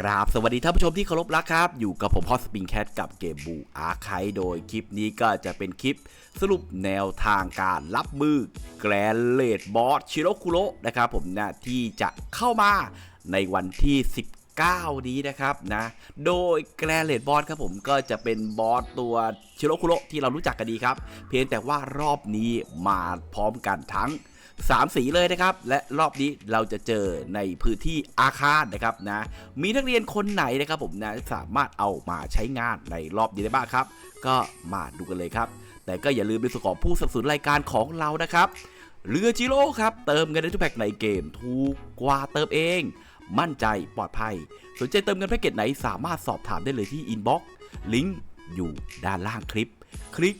กราบสวัสดีท่านผู้ชมที่เคารพรักครับ อยู่กับผมพอสปริงแคทกับเกมบูอาร์ไคโดยคลิปนี้ก็จะเป็นคลิปสรุปแนวทางการรับมือแกรนเลดบอสชิโรคุโรนะครับผมนะที่จะเข้ามาในวันที่ 19 นี้นะครับนะโดยแกรนเลดบอสครับผมก็จะเป็นบอสตัวชิโรคุโรที่เรารู้จักกันดีครับ เพียงแต่ว่ารอบนี้มาพร้อมกันทั้ง สามสีเลยนะครับ และรอบนี้เราจะเจอในพื้นที่อาคารนะครับนะ มีนักเรียนคนไหนนะครับผมนะสามารถเอามาใช้งานในรอบนี้ได้บ้างครับ ก็มาดูกันเลยครับ แต่ก็อย่าลืมในส่วนของผู้สนับสนุนรายการของเรานะครับเรือจิโร่ครับ เติมเงินในทุกแพ็กในเกมถูกกว่าเติมเอง มั่นใจปลอดภัย สนใจเติมเงินแพ็กเกจไหนสามารถสอบถามได้เลยที่อินบ็อกซ์ลิงก์อยู่ด้านล่างคลิป คลิก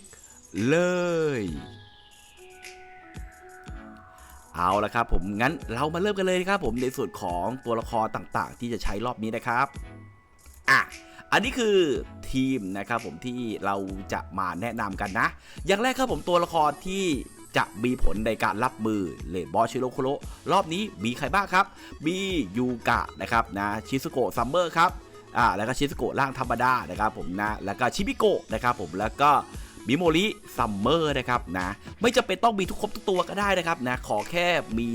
เลย เอาละครับผมงั้นเรามาเริ่มกันเลยครับผมในส่วนของตัวละครต่างๆ ที่จะใช้รอบนี้นะครับอะอันนี้คือทีมนะครับผมที่เราจะมาแนะนำกันนะ อย่างแรกครับผมตัวละครที่จะมีผลในการรับมือเลดบอสชิโรโคโรรอบนี้มีใครบ้างครับ มียูกะนะครับนะชิซุโกะซัมเมอร์ครับอ่าแล้วก็ชิซุโกะร่างธรรมดานะครับผมนะแล้วก็ชิบิโกะนะครับผมแล้วก็ มิโมริซัมเมอร์นะครับนะไม่จำเป็นต้องมีทุกครบทุกตัวก็ได้นะครับนะขอแค่มี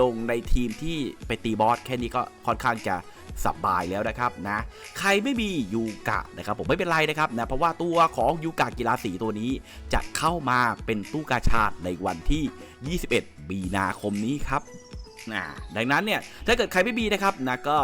ลงในทีมที่ไปตีบอสแค่นี้ก็ค่อนข้างจะสบายแล้วนะครับนะใครไม่มียูกะนะครับผมไม่เป็นไรนะครับนะเพราะว่าตัวของยูกะกีฬาสีตัวนี้ จะเข้ามาเป็นตู้กาชาดในวันที่ 21 มีนาคมนี้ครับนะดังนั้นเนี่ยถ้าเกิดใครไม่มีนะครับนะก็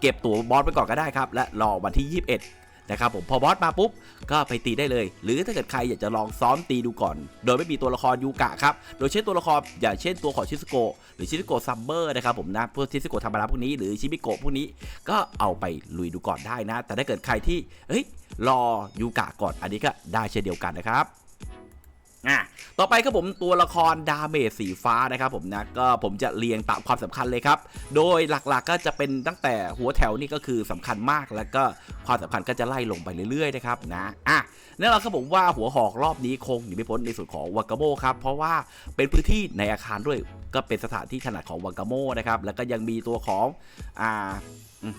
เก็บตัวบอสไปก่อนก็ได้ครับ และรอวันที่ 21 นะครับผมพอบอสมาปุ๊บก็ไปตีได้เลย หรือถ้าเกิดใครอยากจะลองซ้อมตีดูก่อน โดยไม่มีตัวละครยูกะครับโดยเช่นตัวละครอย่างเช่นตัวของชิสโกะหรือชิสโกะซัมเมอร์นะครับผมนะพวกชิสโกะธรรมดาพวกนี้หรือชิบิโกะพวกนี้ก็เอาไปลุยดูก่อนได้นะ แต่ถ้าเกิดใครที่เฮ้ยรอยูกะก่อนอันนี้ก็ได้เช่นเดียวกันนะครับ อะต่อไปครับผมตัวละครดาเมจสีฟ้านะครับผมนะก็ผมจะเรียงตามความสำคัญเลยครับ โดยหลักๆก็จะเป็นตั้งแต่หัวแถวนี่ก็คือสำคัญมากแล้วก็ความสำคัญก็จะไล่ลงไปเรื่อยๆนะครับนะอะแน่นอนครับผมว่าหัวหอกรอบนี้คงหนีไม่พ้นในส่วนของวากาโมครับเพราะว่าเป็นพื้นที่ในอาคารด้วยก็เป็นสถานที่ถนัดของวากาโมนะครับแล้วก็ยังมีตัวของอ่าอือ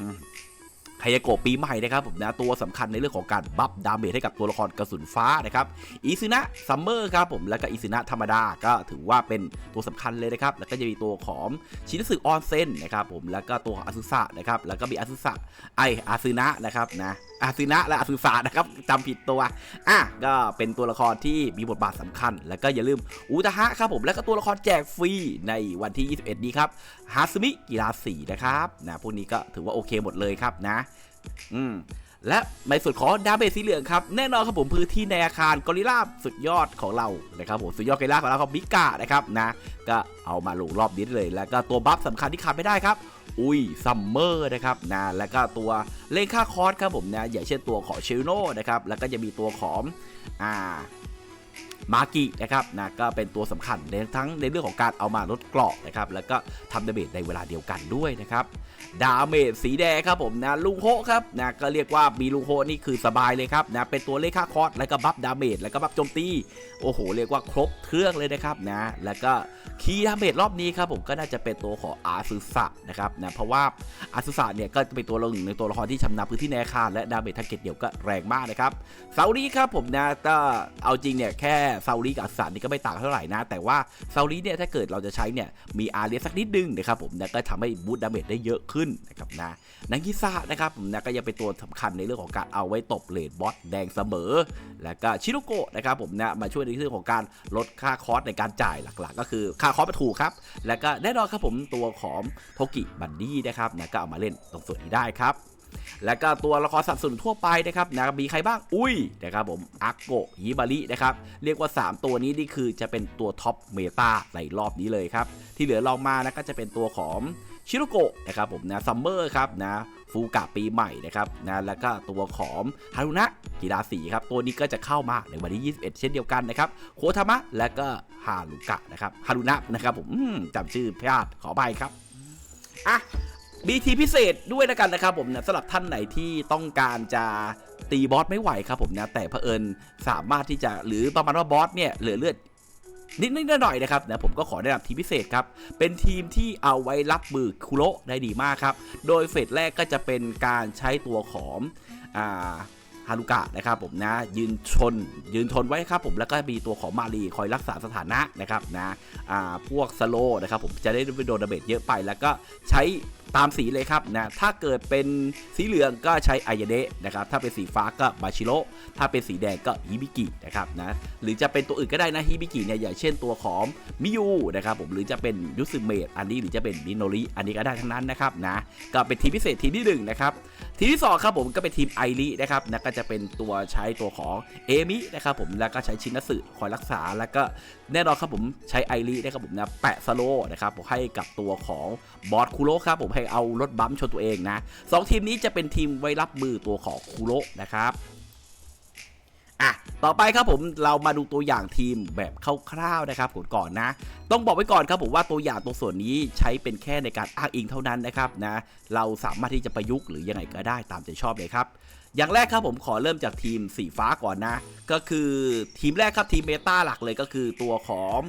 ไฮยโกะปีใหม่นะครับผมนะตัวสำคัญในเรื่องของการบัฟดาเมจให้กับตัวละครกระสุนฟ้านะครับอิซึนะซัมเมอร์ครับผมแล้วก็อิซึนะธรรมดาก็ถือว่าเป็นตัวสำคัญเลยนะครับแล้วก็จะมีตัวของชินสึออนเซนนะครับผมแล้วก็ตัวของอาซุสะนะครับแล้วก็มีอาซุสะไออาซึนะนะครับนะอาซึนะและอาซุสะนะครับจำผิดตัวอะก็เป็นตัวละครที่มีบทบาทสำคัญ แล้วก็อย่าลืมอุตาฮะครับผมแล้วก็ตัวละครแจกฟรีในวันที่ 21 นี้ครับฮาซึมิกีฬาสีนะครับนะพวกนี้ก็ถือว่าโอเคหมดเลยครับนะ อืมและในส่วนของดาเบจสีเหลืองครับ แน่นอนครับผมพื้นที่ในอาคารกอริลลาสุดยอดของเรานะครับผมสุดยอดกอริลลาของเราครับบิกานะครับนะก็เอามาลงรอบนี้เลย แล้วก็ตัวบัฟสำคัญที่ขาดไม่ได้ครับ อุ้ยซัมเมอร์นะครับนะแล้วก็ตัวเลนค่าคอร์สครับผมนะอย่างเช่นตัวของเชลโนนะครับแล้วก็จะมีตัวของอ่า มากินะครับนะก็เป็นตัวสำคัญในทั้งในเรื่องของการเอามาลดเกราะนะครับแล้วก็ทำดาเมจในเวลาเดียวกันด้วยนะครับดาเมจสีแดงครับผมนะลุงโฮครับนะก็เรียกว่ามีลุงโฮนี่คือสบายเลยครับนะเป็นตัวเลขค่าคอร์สแล้วก็บัฟดาเมจแล้วก็บัฟโจมตีโอ้โหเรียกว่าครบเครื่องเลยนะครับนะแล้วก็คีย์ดาเมจรอบนี้ครับผมก็น่าจะเป็นตัวของอาซุสะนะครับนะเพราะว่าอาซุสะเนี่ยก็เป็นตัวหนึ่งในตัวละครที่ชำนาญพื้นที่ในคาและดาเมจทาร์เก็ตเดียวก็แรงมากนะครับเซาลีครับผมนะก็เอาจริงเนี่ยแค่ซาลีกับอัสสันนี่ก็ไม่ต่างเท่าไหร่นะ แต่ว่าเซาลีเนี่ยถ้าเกิดเราจะใช้เนี่ยมีอาเรียสักนิดนึงนะครับผมนะก็ทำให้บูตดาเมจได้เยอะขึ้นนะครับนะนังกิซานะครับผมนะก็ยังเป็นตัวสำคัญในเรื่องของการเอาไว้ตบเลดบอสแดงเสมอ แล้วก็ชิโรโกะนะครับผมนะมาช่วยในเรื่องของการลดค่าคอสในการจ่ายหลักๆ ก็คือค่าคอสมาถูกครับ แล้วก็แน่นอนครับผมตัวของโทกิบันดี้นะครับนะก็เอามาเล่นตรงส่วนนี้ได้ครับ แล้วก็ตัวละครสับสนทั่วไปนะครับนะมีใครบ้างอุ้ยนะครับผมอาโกฮิบารินะครับเรียกว่า 3 ตัวนี้นี่คือจะเป็นตัวท็อปเมตาในรอบนี้เลยครับ ที่เหลือลองมานะก็จะเป็นตัวของชิโรโกะนะครับผมนะซัมเมอร์ครับนะฟูกะปีใหม่นะครับนะแล้วก็ตัวของฮารุนะกีฬาสีครับตัวนี้ก็จะเข้ามาในวันที่ 21 เช่นเดียวกันนะครับโคทามะและก็ฮารุกะนะครับฮารุนะนะครับผมมจำชื่อพลาดขอไปครับอะ มีทีพิเศษด้วยนะกันนะครับผมนะสำหรับท่านไหนที่ต้องการจะตีบอสไม่ไหวครับผมนะแต่เผอิญสามารถที่จะหรือประมาณว่าบอสเนี่ยเหลือเลือดนิดนิดหน่อยนะครับนะผมก็ขอแนะนำทีมพิเศษครับ เป็นทีมที่เอาไว้รับมือคุโระได้ดีมากครับ โดยเฟสแรกก็จะเป็นการใช้ตัวของอ่าฮารุกะนะครับผมนะยืนชน ยืนชนไว้ครับผมแล้วก็มีตัวของมารีคอยรักษาสถานะนะครับนะอ่าพวกสโลนะครับผมจะได้ไม่โดนดาเมจเยอะไปแล้วก็ใช้ ตามสีเลยครับนะถ้าเกิดเป็นสีเหลืองก็ใช้อายเดะนะครับถ้าเป็นสีฟ้าก็บาชิโรถ้าเป็นสีแดงก็ฮิบิกินะครับนะหรือจะเป็นตัวอื่นก็ได้นะฮิบิกิเนี่ยอย่างเช่นตัวของมิยูนะครับผมหรือจะเป็นยุสึเมะอันนี้หรือจะเป็นมิโนริอันนี้ก็ได้ทั้งนั้นนะครับนะก็เป็นทีมพิเศษทีมที่หนึ่งนะครับ ทีมที่สองครับผมก็เป็นทีมไอรินะครับนะก็จะเป็นตัวใช้ตัวของเอมินะครับผมแล้วก็ใช้ชินนัสึคอยรักษา แล้วก็แน่นอนครับผมใช้ไอรินะครับผมนะแปะสโลนะครับผมให้กับตัวของบอสคูโรครับผมให้เอารถบัมชนตัวเองนะสองทีมนี้จะเป็นทีมไว้รับมือตัวของคูโรนะครับ อะต่อไปครับผมเรามาดูตัวอย่างทีมแบบคร่าวๆนะครับผมก่อนนะ ต้องบอกไว้ก่อนครับผมว่าตัวอย่างตัวส่วนนี้ใช้เป็นแค่ในการอ้างอิงเท่านั้นนะครับนะเราสามารถที่จะประยุกต์หรือยังไงก็ได้ตามใจชอบเลยครับ อย่างแรกครับผมขอเริ่มจากทีมสีฟ้าก่อนนะ ก็คือทีมแรกครับทีมเมตาหลักเลยก็คือตัวของ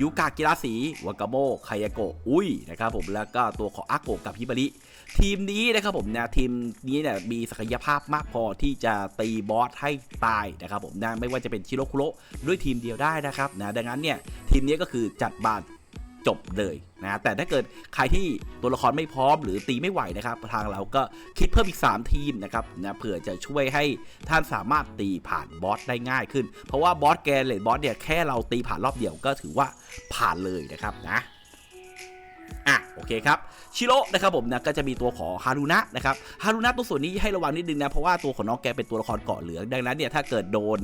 ยูกากิราสีวากาโมไคยโกะอุ้ยนะครับผมแล้วก็ตัวของอาโกะกับฮิบาริ ทีมนี้นะครับผมนะทีมนี้เนี่ยมีศักยภาพมากพอที่จะตีบอสให้ตายนะครับผมนะไม่ว่าจะเป็นชิโรคุโระด้วยทีมเดียวได้นะครับนะดังนั้นเนี่ยทีมนี้ก็คือจัดบานจบเลยนะแต่ถ้าเกิดใครที่ตัวละครไม่พร้อมหรือตีไม่ไหวนะครับทางเราก็คิดเพิ่มอีก 3 ทีมนะครับนะเผื่อจะช่วยให้ท่านสามารถตีผ่านบอสได้ง่ายขึ้น เพราะว่าบอสแกนเลดบอสเนี่ยแค่เราตีผ่านรอบเดียวก็ถือว่าผ่านเลยนะครับนะ อะโอเคครับชิโร่นะครับผมนะก็จะมีตัวของฮารุนะนะครับฮารุนะตัวส่วนนี้ให้ระวังนิดนึงนะเพราะว่าตัวของน้องแกเป็นตัวละครเกาะเหลืองดังนั้นเนี่ยถ้าเกิดโดน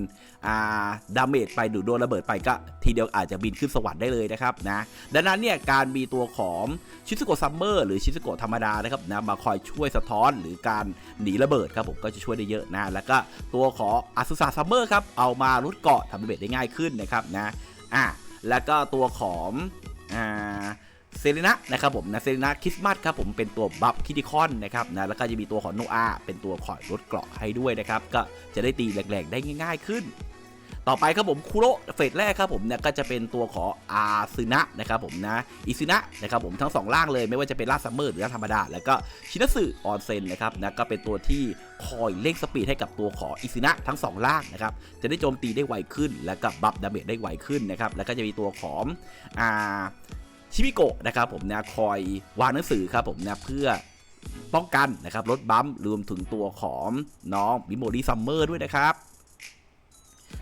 อ่าดาเมจไปหรือโดนระเบิดไปก็ทีเดียวอาจจะบินขึ้นสวรรค์ได้เลยนะครับนะดังนั้นเนี่ยการมีตัวของชิซุโกะซัมเมอร์หรือชิซุโกะธรรมดานะครับนะมาคอยช่วยสะท้อนหรือการหนีระเบิดครับผมก็จะช่วยได้เยอะนะแล้วก็ตัวของอาซุสาซัมเมอร์ครับเอามาลดเกาะทำระเบิดได้ง่ายขึ้นนะครับนะอะแล้วก็ตัวของอ่า เซเลนะนะครับผมนะเซเลนะคริสต์มาสครับผมเป็นตัวบัฟคิติคอนนะครับนะแล้วก็จะมีตัวของโนอาเป็นตัวคอยลดเกราะให้ด้วยนะครับก็จะได้ตีแรงๆได้ง่าย ๆขึ้น ต่อไปครับผมคุโรเฟสแรกครับผมเนี่ยก็จะเป็นตัวของอาซึนะนะครับผมนะอิซึนะนะครับผมทั้งสองร่างเลยไม่ว่าจะเป็นร่างซัมเมอร์หรือร่างธรรมดา แล้วก็ชินัสึออนเซนนะครับนะก็เป็นตัวที่คอยเร่งสปีดให้กับตัวของอิซึนะทั้งสองร่างนะครับจะได้โจมตีได้ไวขึ้น แล้วก็บัฟดาเมจได้ไวขึ้นนะครับแล้วก็จะมีตัวของอา ชิมิโกะนะครับผมนะคอยวางหนังสือครับผมนะเพื่อป้องกันนะครับลดบัมรวมถึงตัวของน้องบิโมดีซัมเมอร์ด้วยนะครับ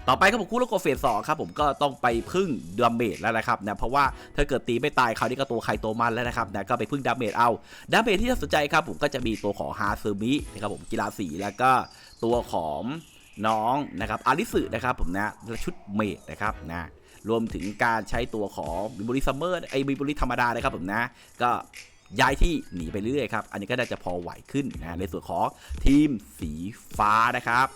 ต่อไปครับผมคู่โลโกเฟสสองครับผมก็ต้องไปพึ่งดาเมจแล้วนะครับนะเพราะว่าถ้าเกิดตีไม่ตายคราวนี้ก็ตัวใครตัวมันแล้วนะครับนะก็ไปพึ่งดาเมจเอาดาเมจที่น่าสนใจครับผมก็จะมีตัวของฮาซึมินะครับผมกีฬาสีแล้วก็ตัวของ น้องนะครับอาริสึนะครับผมนะและชุดเมดนะครับนะรวมถึงการใช้ตัวของบิบุริซัมเมอร์ไอบิบุริธรรมดานะครับผมนะ ก็ ย้ายที่หนีไปเรื่อยๆครับ อันนี้ก็น่าจะพอไหวขึ้นนะในส่วนของทีมสีฟ้านะครับ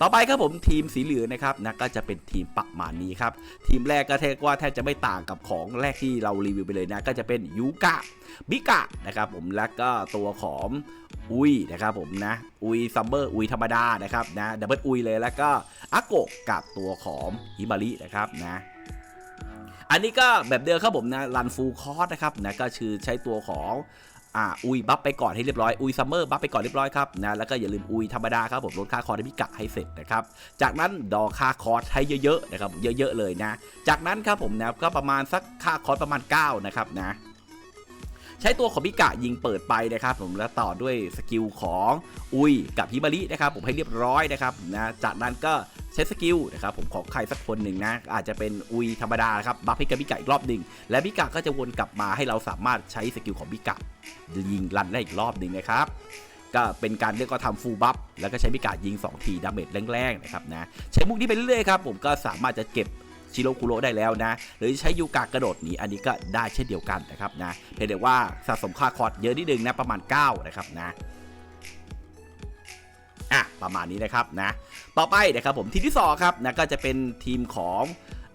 ต่อไปครับผมทีมสีเหลืองนะครับนะก็จะเป็นทีมปักหมานี้ครับ ทีมแรกก็แทบว่าแทบจะไม่ต่างกับของแรกที่เรารีวิวไปเลยนะ ก็จะเป็นยูกะบิกะนะครับผมแล้วก็ตัวของอุยนะครับผมนะ อุยซัมเมอร์อุยธรรมดานะครับนะดับเบิลอุยเลยแล้วก็อาโกะกับตัวของฮิมารินะครับนะ อันนี้ก็แบบเดิมครับผมนะรันฟูลคอร์สนะครับนะก็คือใช้ตัวของอ่าอุยบัฟไปก่อนให้เรียบร้อยอุยซัมเมอร์บัฟไปก่อนเรียบร้อยครับนะแล้วก็อย่าลืมอุยธรรมดาครับผมลดค่าคอร์ดพิกะให้เสร็จนะครับจากนั้นดอค่าคอร์สให้เยอะๆนะครับเยอะๆเลยนะ จากนั้นครับผมนะก็ประมาณสักค่าคอร์สประมาณ9นะครับนะ ใช้ตัวของพิกะยิงเปิดไปนะครับผมแล้วต่อด้วยสกิลของอุยกับฮิมารินะครับผมให้เรียบร้อยนะครับนะจากนั้นก็ใช้สกิลนะครับผมของใครสักคนหนึ่งนะอาจจะเป็นอุยธรรมดาครับบัฟให้กับพิกะอีกรอบหนึ่งและพิกะก็จะวนกลับมาให้เราสามารถใช้สกิลของพิกะยิงรันได้อีกรอบหนึ่งนะครับก็เป็นการเรียกว่าทำฟูลบัฟแล้วก็ใช้พิกายิง 2 ทีดาเมจแรงๆนะครับนะใช้มุกนี้ไปเรื่อยๆครับผมก็สามารถจะเก็บ ชิโรคุโรได้แล้วนะ หรือใช้ยูกากระโดดหนีอันนี้ก็ได้เช่นเดียวกันนะครับนะเพียงแต่ว่าสะสมค่าคอร์ดเยอะนิดนึงนะประมาณ 9 นะครับนะอะประมาณนี้นะครับนะ ต่อไปนะครับผมทีมที่สองครับนะก็จะเป็นทีมของ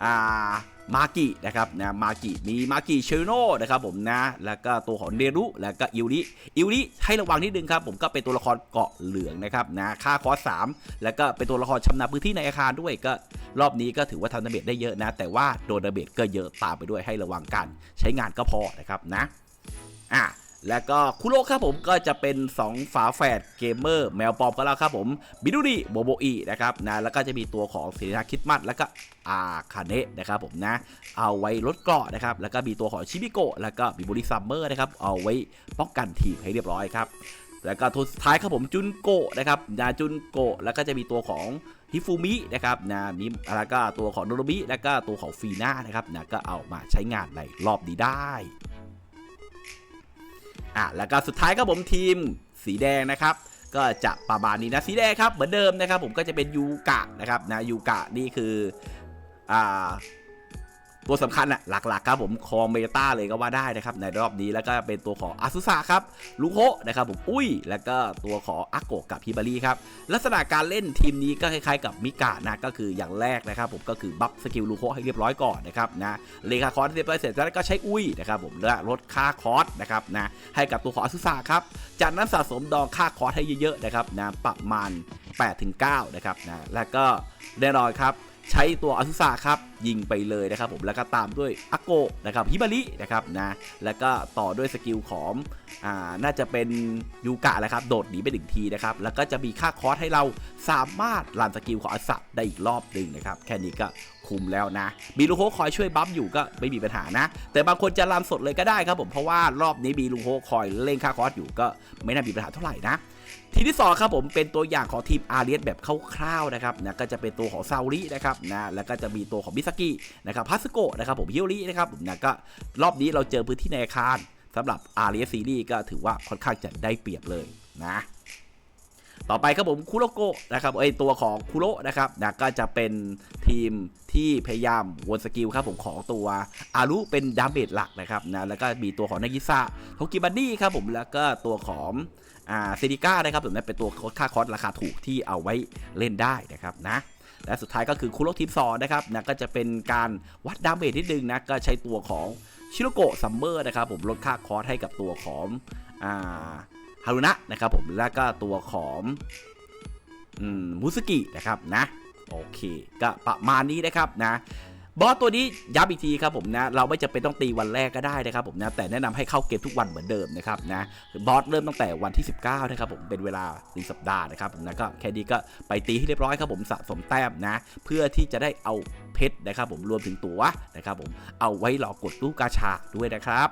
อ่า มากินะครับนะมากิมีมากิเชโนนะครับผมนะแล้วก็ตัวของเดรุแล้วก็อิวริอิวริให้ระวังนิดนึงครับผมก็เป็นตัวละครเกาะเหลืองนะครับนะค่าคอสสามแล้วก็เป็นตัวละครชำนาญพื้นที่ในอาคารด้วยก็รอบนี้ก็ถือว่าทำดาเมจได้เยอะนะ แต่ว่าโดนดาเมจก็เยอะตามไปด้วยให้ระวังกัน ใช้งานก็พอนะครับนะอะ แล้วก็คุโรครับผมก็จะเป็น 2 ฝาแฝดเกมเมอร์แมวปอมก็แล้วครับผมบิดูดิโบโบอีนะครับนะแล้วก็จะมีตัวของศิรินาคิดมัดแล้วก็อาคาเนะนะครับผมนะ เอาไว้ลดเกราะนะครับแล้วก็มีตัวของชิบิโกะแล้วก็บิบุริซัมเมอร์นะครับเอาไว้ป้องกันทีมให้เรียบร้อยครับแล้วก็ตัวสุดท้ายครับผมจุนโกะนะครับนาจุนโกะแล้วก็จะมีตัวของฮิฟูมินะครับนะมีแล้วก็ตัวของโนโรบิแล้วก็ตัวของฟีน่านะครับนะก็เอามาใช้งานในรอบนี้ได้ อะแล้วก็สุดท้ายครับผมทีมสีแดงนะครับก็จะประมาณนี้นะสีแดงครับเหมือนเดิมนะครับ ผมก็จะเป็นยูกะนะครับนะยูกะนี่คืออ่า ตัวสำคัญอะหลักๆครับผมคองเมตาเลยก็ว่าได้นะครับในรอบนี้แล้วก็เป็นตัวของอาซุสะครับลุโฮนะครับผมอุ้ย แล้วก็ตัวของอาโกะกับฮิบารีครับลักษณะการเล่นทีมนี้ก็คล้ายๆ กับมิกะนะก็คืออย่างแรกนะครับผมก็คือบัฟสกิลลุโฮให้เรียบร้อยก่อนนะครับนะเลขาคอร์สเรียบร้อยเสร็จแล้วก็ใช้อุ้ยนะครับผมและลดค่าคอร์สนะครับนะให้กับตัวของอาซุสะครับจากนั้นสะสมดองค่าคอร์สให้เยอะๆนะครับนะประมาณ8-9นะครับนะแล้วก็แน่นอนครับ ใช้ตัวอาซุสะครับยิงไปเลยนะครับผมแล้วก็ตามด้วยอาโกะนะครับฮิบารินะครับนะแล้วก็ต่อด้วยสกิลของอ่าน่าจะเป็นยูกะแหละครับโดดหนีไปหนึ่งทีนะครับแล้วก็จะมีค่าคอร์สให้เราสามารถรันสกิลของอาซุสะได้อีกรอบหนึ่งนะครับแค่นี้ก็คุมแล้วนะมีลูโฮคอยช่วยบัฟอยู่ก็ไม่มีปัญหานะ แต่บางคนจะรันสดเลยก็ได้ครับผมเพราะว่ารอบนี้มีลูโฮคอยเล่นค่าคอร์สอยู่ก็ไม่น่ามีปัญหาเท่าไหร่นะ ทีมที่2ครับผมเป็นตัวอย่างของทีมอารียสแบบคร่าวๆนะครับนะก็จะเป็นตัวของซาอุรินะครับนะแล้วก็จะมีตัวของมิซากินะครับพัสโกะนะครับผมฮิโอรินะครับผมนะก็รอบนี้เราเจอพื้นที่ในอาคารสำหรับอารียสซีรีส์ก็ถือว่าค่อนข้างจะได้เปรียบเลยนะต่อไปครับผมคุโรโกะนะครับไอตัวของคุโรนะครับนะก็จะเป็นทีมที่พยายามวนสกิลครับผมของตัวอารุเป็นดาเมจหลักนะครับนะแล้วก็มีตัวของนากิซะโทกิบันดี้ครับผมแล้วก็ตัวของ อ่าเซดิก้านะครับผมนะเป็นตัวค่าคอร์สราคาถูกที่เอาไว้เล่นได้นะครับนะและสุดท้ายก็คือคุโรทีมซอนะครับนะก็จะเป็นการวัดดาเมจนิดนึงนะก็ใช้ตัวของชิโรโกะซัมเมอร์นะครับผมลดค่าคอร์สให้กับตัวของอ่าฮารุนะนะครับผมแล้วก็ตัวของอมุสกินะครับนะโอเคก็ประมาณนี้นะครับนะ บอสตัวนี้ย้ำอีกทีครับผมนะ เราไม่จำเป็นต้องตีวันแรกก็ได้นะครับผมนะ แต่แนะนำให้เข้าเกมทุกวันเหมือนเดิมนะครับนะ บอสเริ่มตั้งแต่วันที่ 19 นะครับผม เป็นเวลาหนึ่งสัปดาห์นะครับผมนะ ก็แค่นี้ก็ไปตีให้เรียบร้อยครับผมสะสมแต้มนะ เพื่อที่จะได้เอาเพชรนะครับผม รวมถึงตัวนะครับผม เอาไว้รอกดลูกกาชาด้วยนะครับ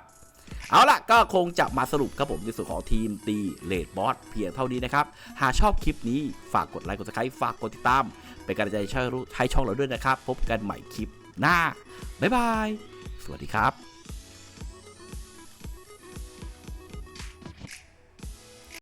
เอาล่ะก็คงจะมาสรุปครับผมในส่วนของทีมตีเลดบอสเพียงเท่านี้นะครับ หากชอบคลิปนี้ฝากกดไลค์กดซับสไครต์ฝากกดติดตาม เป็นกำลังใจให้ช่องเราด้วยนะครับ พบกันใหม่คลิป หน้า บ๊ายบาย สวัสดีครับ